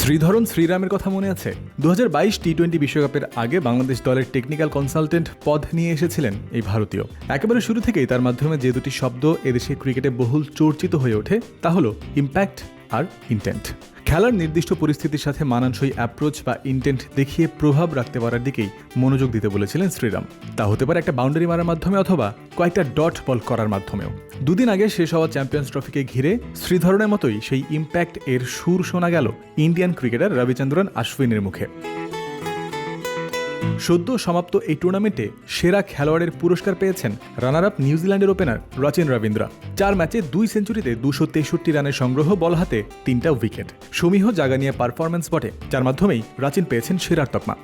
শ্রীধরন শ্রীরামের কথা মনে আছে? দু টি টোয়েন্টি বিশ্বকাপের আগে বাংলাদেশ দলের টেকনিক্যাল কনসালটেন্ট পদ নিয়ে এসেছিলেন এই ভারতীয়। একেবারে শুরু থেকেই তার মাধ্যমে যে দুটি শব্দ এদেশে ক্রিকেটে বহুল চর্চিত হয়ে ওঠে, তা হল ইম্প্যাক্ট আর ইন্টেন্ট খেলার নির্দিষ্ট পরিস্থিতির সাথে মানানসই অ্যাপ্রোচ বা ইন্টেন্ট দেখিয়ে প্রভাব রাখতে পারার দিকেই মনোযোগ দিতে বলেছিলেন শ্রীরাম। তা হতে পারে একটা বাউন্ডারি মারার মাধ্যমে অথবা কয়েকটা ডট বল করার মাধ্যমেও। দুদিন আগে শেষ হওয়া চ্যাম্পিয়ন্স ট্রফিকে ঘিরে শ্রীধরনের মতোই সেই ইম্প্যাক্ট এর সুর শোনা গেল ইন্ডিয়ান ক্রিকেটার রবিচন্দ্রন আশ্বিনের মুখে। সদ্য সমাপ্ত এই টুর্নামেন্টে সেরা খেলোয়াড়ের পুরস্কার পেয়েছেন রানার আপ নিউজিল্যান্ডের ওপেনার রচিন রবীন্দ্রা। চার ম্যাচে দুই সেঞ্চুরিতে দুশো তেষট্টি রানের সংগ্রহ বল হাতে তিনটা উইকেট। সমীহ জাগানিয়া পারফরম্যান্স বটে, যার মাধ্যমেই রাচিন পেয়েছেন সেরার তকমা।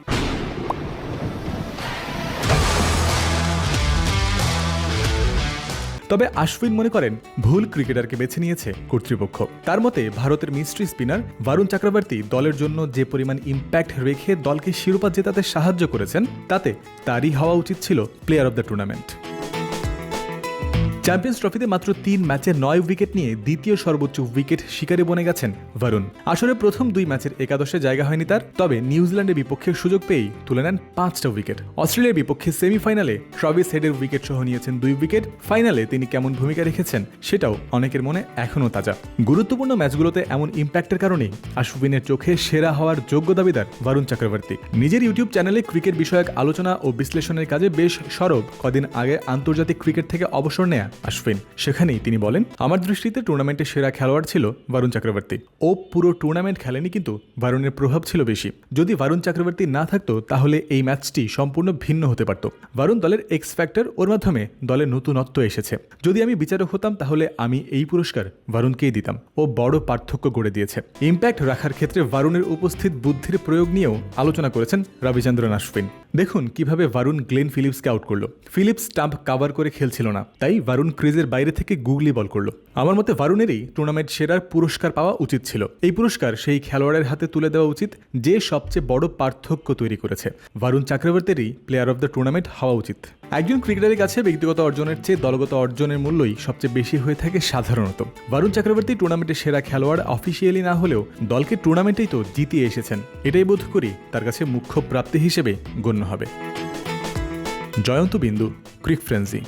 তবে আশ্বিন মনে করেন ভুল ক্রিকেটারকে বেছে নিয়েছে কর্তৃপক্ষ। তার মতে, ভারতের মিস্ট্রি স্পিনার বারুণ চক্রবর্তী দলের জন্য যে পরিমাণ ইম্প্যাক্ট রেখে দলকে শিরোপা জেতাতে সাহায্য করেছেন, তাতে তারই হওয়া উচিত ছিল player of the tournament Champions ট্রফিতে মাত্র তিন ম্যাচে নয় উইকেট নিয়ে দ্বিতীয় সর্বোচ্চ উইকেট শিকারে বনে গেছেন ভারুণ আসলে প্রথম দুই ম্যাচের একাদশে জায়গা হয়নি তার, তবে নিউজিল্যান্ডের বিপক্ষে সুযোগ পেয়েই তুলে নেন পাঁচটা উইকেট। অস্ট্রেলিয়ার বিপক্ষে সেমিফাইনালে ট্রভিস হেডের উইকেট সহ নিয়েছেন দুই উইকেট। ফাইনালে তিনি কেমন ভূমিকা রেখেছেন সেটাও অনেকের মনে এখনও তাজা। গুরুত্বপূর্ণ ম্যাচগুলোতে এমন ইম্প্যাক্টের কারণেই আশ্বিনের চোখে সেরা হওয়ার যোগ্য দাবিদার বারুণ চক্রবর্তী। নিজের ইউটিউব চ্যানেলে ক্রিকেট বিষয়ক আলোচনা ও বিশ্লেষণের কাজে বেশ সরব। কদিন আগে আন্তর্জাতিক ক্রিকেট থেকে অবসর নেয়া আশ্বিন সেখানেই তিনি বলেন, আমার দৃষ্টিতে টুর্নামেন্টের সেরা খেলোয়াড় ছিল বারুণ চক্রবর্তী ও পুরো টুর্নামেন্ট খেলেনি কিন্তু বারুণের প্রভাব ছিল বেশি। যদি বারুণ চক্রবর্তী না থাকতো, তাহলে এই ম্যাচটি সম্পূর্ণ ভিন্ন হতে পারত। বারুণ দলের এক্স ফ্যাক্টর ওর মাধ্যমে দলের নতুনত্ব এসেছে। যদি আমি বিচারক হতাম, তাহলে আমি এই পুরস্কার বারুণকেই দিতাম। ও বড় পার্থক্য গড়ে দিয়েছে। ইম্প্যাক্ট রাখার ক্ষেত্রে বারুণের উপস্থিত বুদ্ধির প্রয়োগ নিয়েও আলোচনা করেছেন রবিচন্দ্রন আশ্বিন দেখুন কীভাবে বারুণ গ্লেন ফিলিপসকে আউট করল। ফিলিপস স্টাম্প কাভার করে খেলছিল না। তাই বারুণ ক্রিজের বাইরে থেকে গুগলি বল করল। আমার মতে বারুণেরই টুর্নামেন্ট সেরার পুরস্কার পাওয়া উচিত ছিল। এই পুরস্কার সেই খেলোয়াড়ের হাতে তুলে দেওয়া উচিত, যে সবচেয়ে বড় পার্থক্য তৈরি করেছে। বারুণ চক্রবর্তীরই প্লেয়ার অব দ্য টুর্নামেন্ট হওয়া উচিত। একজন ক্রিকেটারের কাছে ব্যক্তিগত অর্জনের চেয়ে দলগত অর্জনের মূল্যই সবচেয়ে বেশি হয়ে থাকে সাধারণত। বারুণ চক্রবর্তী টুর্নামেন্টের সেরা খেলোয়াড় অফিসিয়ালি না হলেও দলকে টুর্নামেন্টেই তো জিতিয়ে এসেছেন। এটাই বোধ করি তার কাছে মুখ্য প্রাপ্তি হিসেবে গণ্য হবে। জয়ন্ত বিন্দু, ক্রিক ফ্রেন্সি।